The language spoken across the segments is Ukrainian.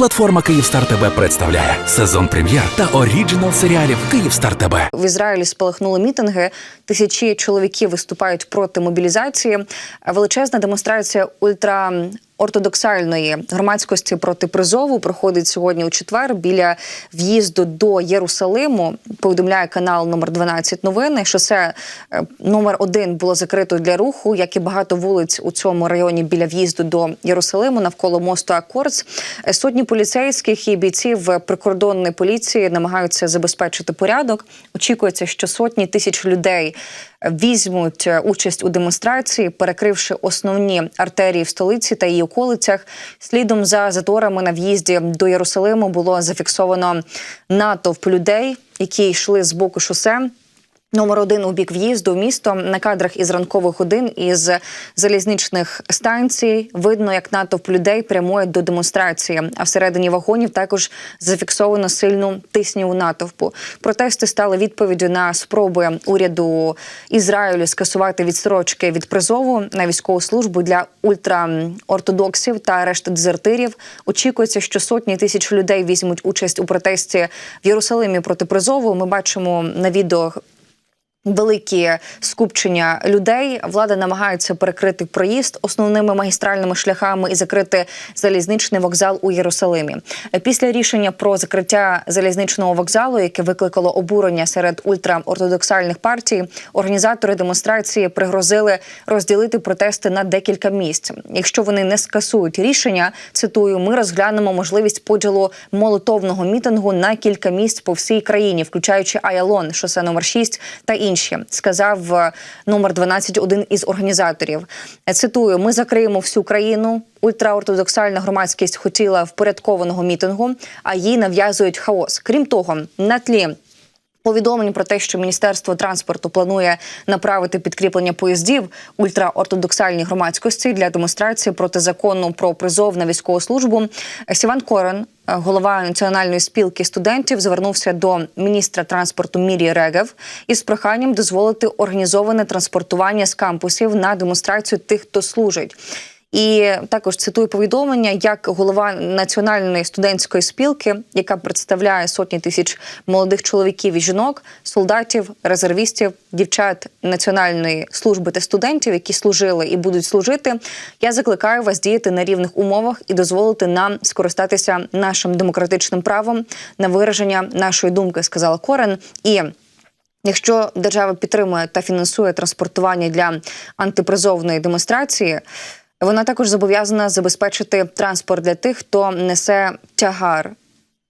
Платформа Київстар ТБ представляє сезон прем'єр та оріджинал серіалів Київстар ТБ. В Ізраїлі спалахнули мітинги. Тисячі чоловіків виступають проти мобілізації. Величезна демонстрація ультра. Ортодоксальної громадськості проти призову проходить сьогодні у четвер біля в'їзду до Єрусалиму. Повідомляє канал номер 12 новини. Шосе номер 1 було закрито для руху, як і багато вулиць у цьому районі біля в'їзду до Єрусалиму навколо мосту Акордс. Е, Сотні поліцейських і бійців прикордонної поліції намагаються забезпечити порядок. Очікується, що сотні тисяч людей візьмуть е, участь у демонстрації, перекривши основні артерії в столиці та її околицях. Слідом за заторами на в'їзді до Єрусалиму було зафіксовано натовп людей, які йшли з боку шосе. Номер один у бік в'їзду місто на кадрах із ранкових годин із залізничних станцій видно, як натовп людей прямує до демонстрації. А всередині вагонів також зафіксовано сильну тисню натовпу. Протести стали відповіддю на спроби уряду Ізраїлю скасувати відстрочки від призову на військову службу для ультраортодоксів та решти дезертирів. Очікується, що сотні тисяч людей візьмуть участь у протесті в Єрусалимі проти призову. Ми бачимо на відео Великі скупчення людей влада намагається перекрити проїзд основними магістральними шляхами і закрити залізничний вокзал у Єрусалимі. Після рішення про закриття залізничного вокзалу, яке викликало обурення серед ультраортодоксальних партій, організатори демонстрації пригрозили розділити протести на декілька місць. Якщо вони не скасують рішення, цитую, ми розглянемо можливість поділу молотовного мітингу на кілька місць по всій країні, включаючи Аялон, шосе номер 6 та інші, сказав е, номер 12 один із організаторів. Цитую: ми закриємо всю країну. Ультраортодоксальна громадськість хотіла впорядкованого мітингу, а їй нав'язують хаос. Крім того, на тлі. Повідомлень про те, що міністерство транспорту планує направити підкріплення поїздів ультраортодоксальній громадськості для демонстрації проти закону про призов на військову службу. Сіван Корен, голова національної спілки студентів, звернувся до міністра транспорту Мірі Регев із проханням дозволити організоване транспортування з кампусів на демонстрацію тих, хто служить. І також цитую повідомлення, як голова національної студентської спілки, яка представляє сотні тисяч молодих чоловіків і жінок, солдатів, резервістів, дівчат національної служби та студентів, які служили і будуть служити. Я закликаю вас діяти на рівних умовах і дозволити нам скористатися нашим демократичним правом на вираження нашої думки, сказала Корен. І Якщо держава підтримує та фінансує транспортування для антипризовної демонстрації, вона також зобов'язана забезпечити транспорт для тих, хто несе тягар,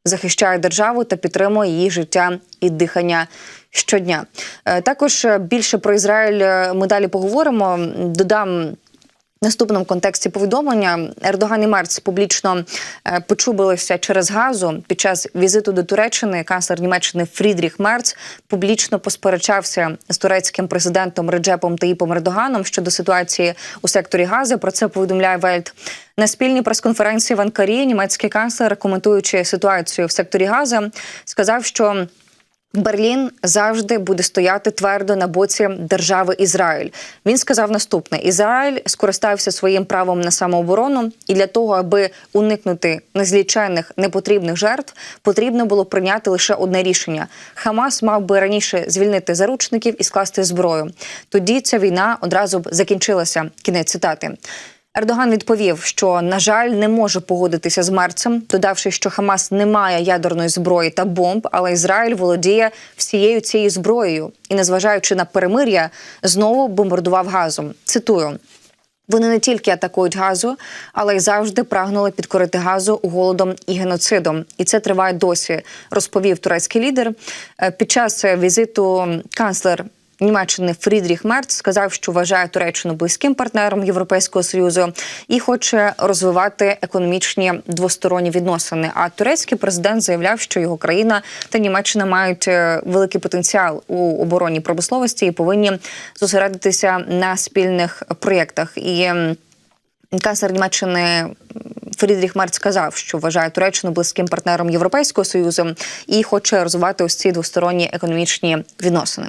захищає державу та підтримує її життя і дихання щодня. Е, Також е, більше про Ізраїль е, ми далі поговоримо. Додам. Наступному контексті повідомлення Ердоган і Мерц публічно е, почубилися через газу під час візиту до Туреччини. Канцлер Німеччини Фрідріх Мерц публічно посперечався з турецьким президентом Реджепом Таїпом Ердоганом щодо ситуації у секторі Гази. Про це повідомляє Вельт. На спільній прес-конференції в Анкарі німецький канцлер, коментуючи ситуацію в секторі Гази, сказав, що Берлін завжди буде стояти твердо на боці держави Ізраїль. Він сказав наступне: Ізраїль скористався своїм правом на самооборону, і для того, аби уникнути незліченних непотрібних жертв, потрібно було прийняти лише одне рішення: Хамас мав би раніше звільнити заручників і скласти зброю. Тоді ця війна одразу б закінчилася. Кінець цитати. Ердоган відповів, що на жаль не може погодитися з Мерцем, додавши, що Хамас не має ядерної зброї та бомб, але Ізраїль володіє всією цією зброєю і, незважаючи на перемир'я, знову бомбардував газом. Цитую. Вони не тільки атакують газу, але й завжди прагнули підкорити газу голодом і геноцидом. І це триває досі, розповів турецький лідер. Е, Під час візиту канцлер Німеччини Фрідріх Мерц сказав, що вважає Туреччину близьким партнером Європейського союзу і хоче розвивати економічні двосторонні відносини. А турецький президент заявляв, що його країна та Німеччина мають е, великий потенціал у обороні промисловості і повинні зосередитися на спільних проєктах. І канцлер Німеччини Фрідріх Мерц сказав, що вважає Туреччину близьким партнером Європейського союзу і хоче розвивати ось ці двосторонні економічні відносини.